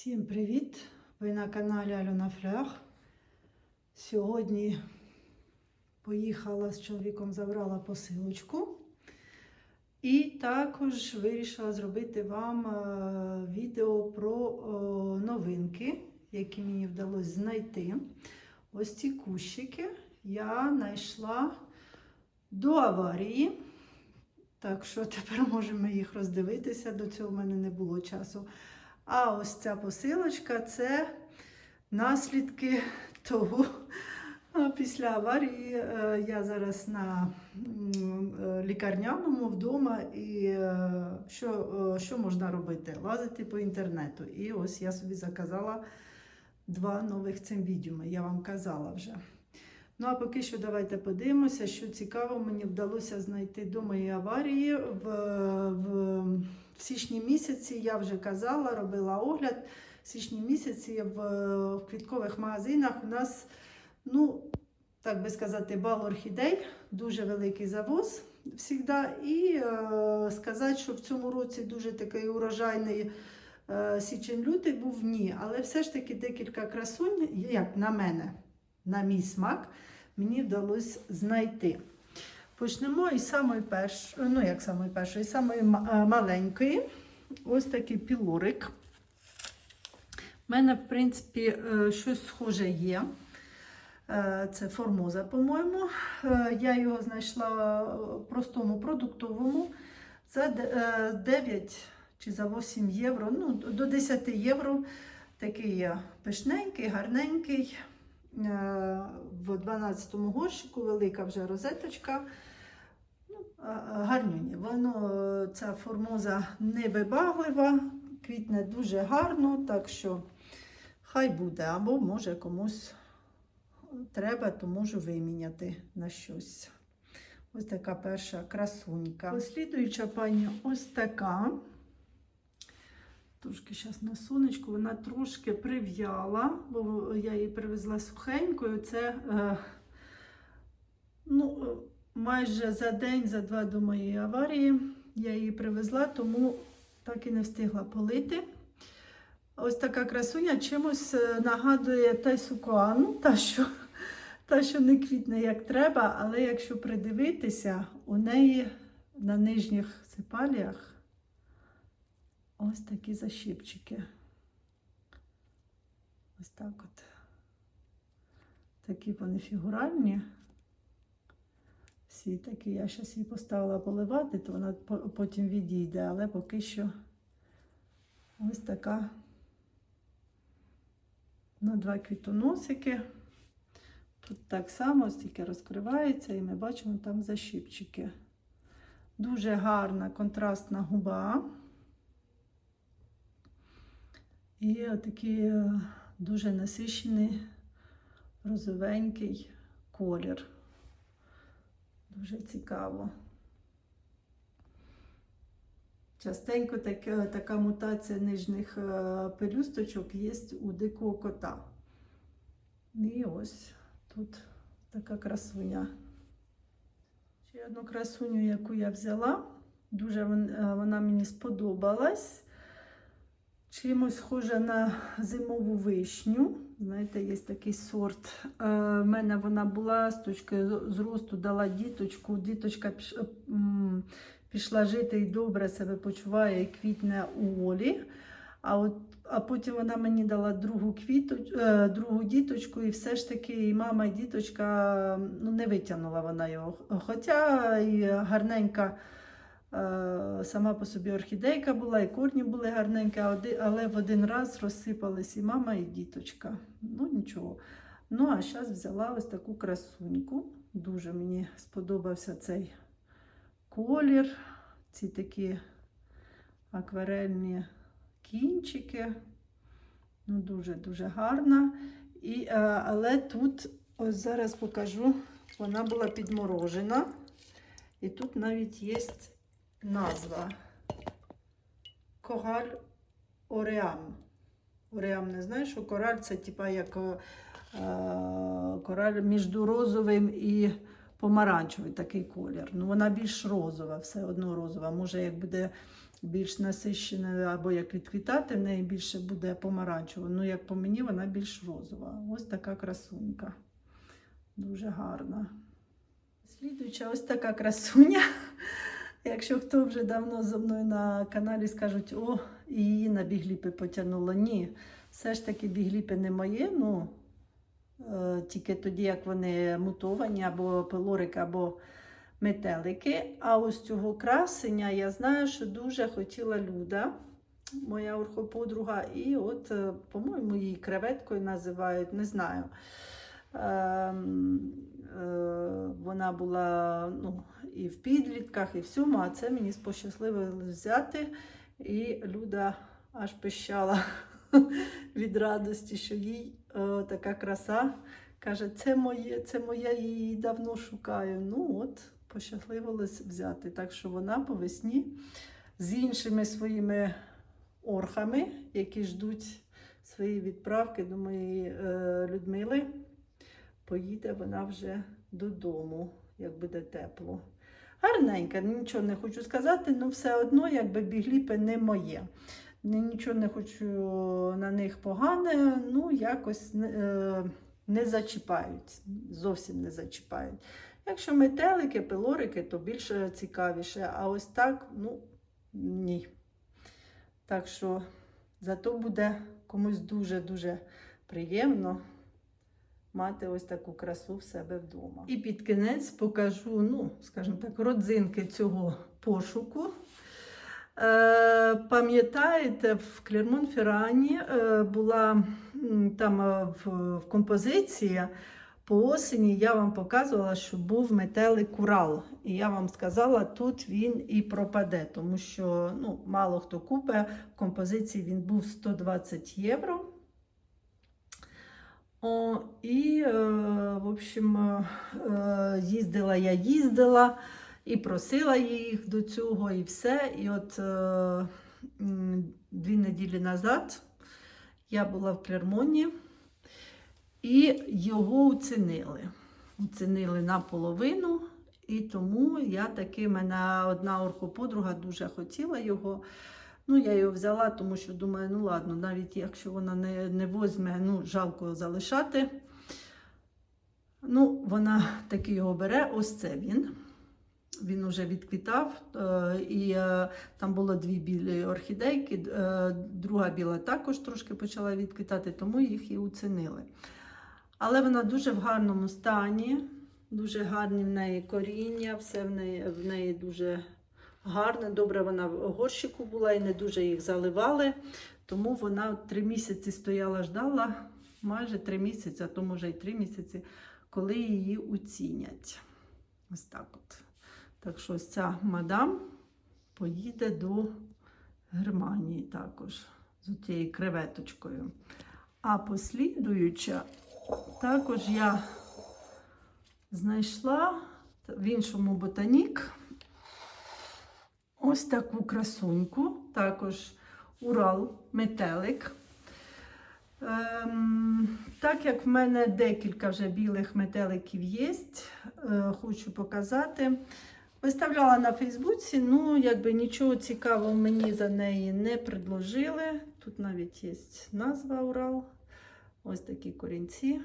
Всім привіт! Ви на каналі Альона Флях. Сьогодні поїхала з чоловіком, забрала посилочку. І також вирішила зробити вам е, відео про е, новинки, які мені вдалося знайти. Ось ці кущики я знайшла до аварії. Так що тепер можемо їх роздивитися. До цього в мене не було часу. А ось ця посилочка це наслідки того. Після аварії е, я зараз на е, лікарняному вдома, і е, що, що можна робити? Лазити по інтернету. І ось я собі заказала два нових цимвідіуми, я вам казала вже. Ну а поки що давайте подивимося, що цікаво, мені вдалося знайти до моєї аварії в, в, в січні місяці. Я вже казала, робила огляд. В січні місяці в, в квіткових магазинах у нас, ну, так би сказати, бал орхідей, дуже великий завоз завжди. І е, сказати, що в цьому році дуже такий урожайний е, січень-лютий був ні. Але все ж таки декілька красунь, як на мене, на мій смак, мені вдалося знайти. Почнемо із самої першої, ну як самої першої, самої е, маленької. Ось такий пілорик. У мене, в принципі, е, щось схоже є. Е, Це формоза, по-моєму. Я його знайшла в простому продуктовому за е, 9 чи за 8 євро, ну, до 10 євро. Такий пишненький, гарненький. Е, В 12-му горщику велика вже розеточка. Ну, а- а, гарнюні. Воно, е, ця формоза невибаглива, квітне дуже гарно, так що хай буде, або може комусь треба, то можу виміняти на щось. Ось така перша красунька. Послідуюча пані ось така. Трошки зараз на сонечку, вона трошки прив'яла, бо я її привезла сухенькою. Це е, ну, майже за день, за два до моєї аварії я її привезла, тому так і не встигла полити. Ось така красуня чимось е, нагадує тайсукуану, та що, та, що не квітне як треба, але якщо придивитися, у неї на нижніх сепаліях ось такі защіпчики. Ось так от. Такі вони фігуральні. Всі такі, я зараз її поставила поливати, то вона потім відійде, але поки що ось така на два квітоносики. Тут так само стільки розкривається, і ми бачимо там защіпчики. Дуже гарна контрастна губа. І такий е, дуже насичений розовенький колір. Дуже цікаво. Частенько таке, така мутація нижніх е, пелюсточок є у дикого кота. І ось тут така красуня. Ще одну красуню, яку я взяла. Дуже е, вона мені сподобалась. Чимось схожа на зимову вишню. Знаєте, є такий сорт. Е, в мене вона була з точки зросту, дала діточку. Діточка пішла жити і добре себе почуває і квітне у Олі. А, от, а потім вона мені дала другу, квіту, е, другу діточку, і все ж таки і мама, і діточка ну, не витягнула вона його. Хоча і гарненька. Е, Сама по собі орхідейка була, і корні були гарненькі, але в один раз розсипались і мама, і діточка. Ну нічого. Ну, а зараз взяла ось таку красуньку. Дуже мені сподобався цей колір, ці такі акварельні кінчики. Ну, Дуже-дуже гарна. І, е, але тут, ось зараз покажу, вона була підморожена. І тут навіть є назва Кораль Ореам. Ореам не знаю, що кораль це типа як е, кораль між розовим і помаранчевий такий колір. Ну, вона більш розова, все одно розова. Може, як буде більш насищена, або як відквітати, в неї більше буде помаранчева. Ну, як по мені, вона більш розова. Ось така красунька. Дуже гарна. Слідуюча ось така красуня. Якщо хто вже давно зі мною на каналі скажуть, о, її на бігліпи потягнуло. Ні, все ж таки бігліпи не моє. Ну, е, тільки тоді, як вони мутовані, або пилорики, або метелики. А ось цього красення я знаю, що дуже хотіла Люда, моя орхоподруга. І от, е, по-моєму, її креветкою називають, не знаю. Ем, е, Вона була ну, і в підлітках, і всьому, а це мені пощасливилось взяти. І Люда аж пищала від радості, що їй е, така краса. Каже, це моє, це моя, я її давно шукаю. Ну от, пощасливилось взяти. Так що вона по весні з іншими своїми орхами, які ждуть свої відправки до моєї е, Людмили, поїде вона вже додому, як буде тепло. Гарненька, нічого не хочу сказати, але все одно, якби бігліпи не моє. Нічого не хочу на них погане, ну якось е, не зачіпають, зовсім не зачіпають. Якщо метелики, пилорики, то більше цікавіше, а ось так, ну ні. Так що зато буде комусь дуже-дуже приємно мати ось таку красу в себе вдома. І під кінець покажу, ну, скажімо так, родзинки цього пошуку. Е, пам'ятаєте, в Клермон-Феррані е, була там е, в, композиції по осені я вам показувала, що був метелик Урал. І я вам сказала, тут він і пропаде, тому що ну, мало хто купить. В композиції він був 120 євро. І, е, в общем, е, е, їздила я їздила і просила їх до цього, і все. І от дві неділі назад я була в Клермоні, і його оцінили. Оцінили наполовину. І тому я таки, мене одна оркоподруга дуже хотіла його. Ну, я його взяла, тому що думаю, ну ладно, навіть якщо вона не, не возьме, ну, жалко залишати. Ну, вона таки його бере. Ось це він. Він уже відквітав, е, і е, там було дві білі орхідейки, е, друга біла також трошки почала відквітати, тому їх і оцінили. Але вона дуже в гарному стані, дуже гарні в неї коріння, все в неї, в неї дуже гарне. Добре, вона в горщику була і не дуже їх заливали. Тому вона три місяці стояла, ждала, майже три місяці, а то може й три місяці, коли її оцінять. Ось так от. Так що ось ця мадам поїде до Германії також з цією креветочкою. А послідуюча, також я знайшла в іншому ботанік ось таку красуньку, також Урал метелик. Ем, так як в мене декілька вже білих метеликів є, е, хочу показати. Виставляла на Фейсбуці, ну, якби нічого цікавого мені за неї не предложили. Тут навіть є назва Урал. Ось такі корінці.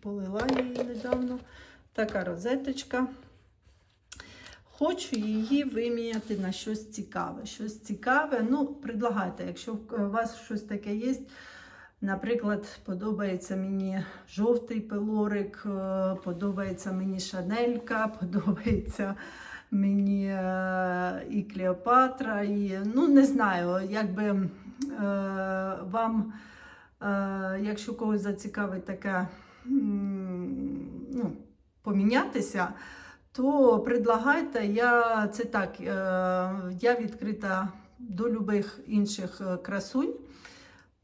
Полила її недавно. Така розеточка. Хочу її виміняти на щось цікаве. Щось цікаве, ну, предлагайте, якщо у вас щось таке є. Наприклад, подобається мені жовтий пилорик, е, подобається мені шанелька, подобається мені е, і Клеопатра, і ну не знаю, якби е, вам, якщо когось зацікавить таке ну, помінятися, то предлагайте. Я це так, е, я відкрита до любих інших е, красунь.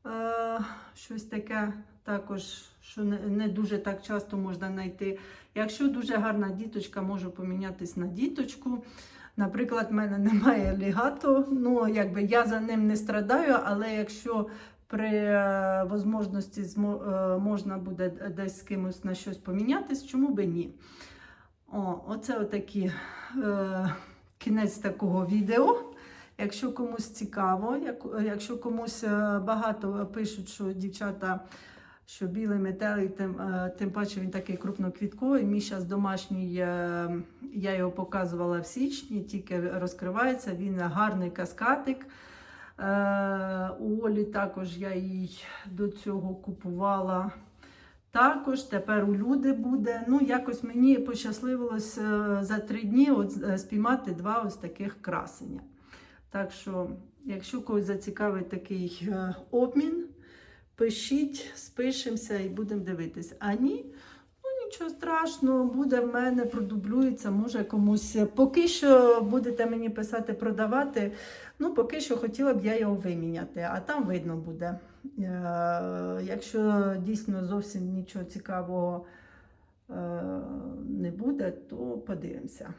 Е, щось таке також, що не, дуже так часто можна знайти. Якщо дуже гарна діточка, можу помінятись на діточку. Наприклад, в мене немає лігато, ну якби я за ним не страдаю, але якщо при можливості можна буде десь з кимось на щось помінятись, чому би ні? О, оце отакі е, кінець такого відео. Якщо комусь цікаво, як, якщо комусь е, багато пишуть, що дівчата, що білий метелик, тим, е, тим паче він такий крупноквітковий. Мій зараз домашній, е, я його показувала в січні, тільки розкривається. Він гарний каскатик. Е, У Олі також я їй до цього купувала. Також тепер у люди буде. Ну, якось мені пощасливилось е, за три дні от, е, спіймати два ось таких красення. Так що, якщо когось зацікавить такий е, обмін, пишіть, спишемося і будемо дивитись. А ні, ну нічого страшного, буде в мене, продублюється, може комусь. Поки що будете мені писати, продавати. Ну, поки що хотіла б я його виміняти, а там видно буде. Е, Якщо дійсно зовсім нічого цікавого е, не буде, то подивимося.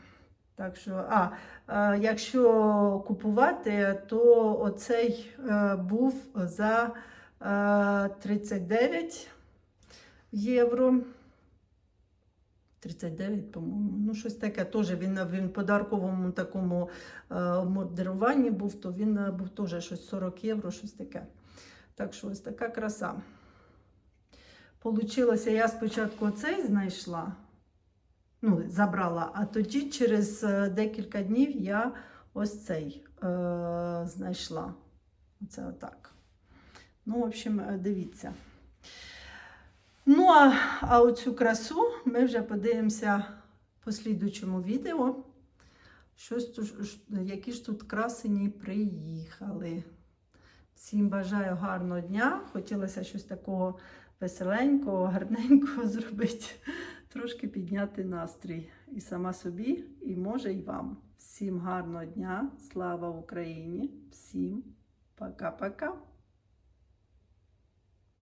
Так що, а, е, якщо купувати, то оцей був за е, 39 євро. 39, по-моєму. Ну, щось таке. Теж він, він подарковому такому модеруванні був, то він був теж щось 40 євро, щось таке. Так що ось така краса. Получилося, я спочатку цей знайшла, ну, забрала, а тоді через е, декілька днів я ось цей е, знайшла. Оце отак. Ну, в общем, е, дивіться. Ну, а, а оцю красу ми вже подивимося в послідуючому відео. Щось які ж тут красені приїхали. Всім бажаю гарного дня. Хотілося щось такого веселенького, гарненького зробити, трошки підняти настрій і сама собі, і може, і вам. Всім гарного дня, слава Україні, всім пока-пока.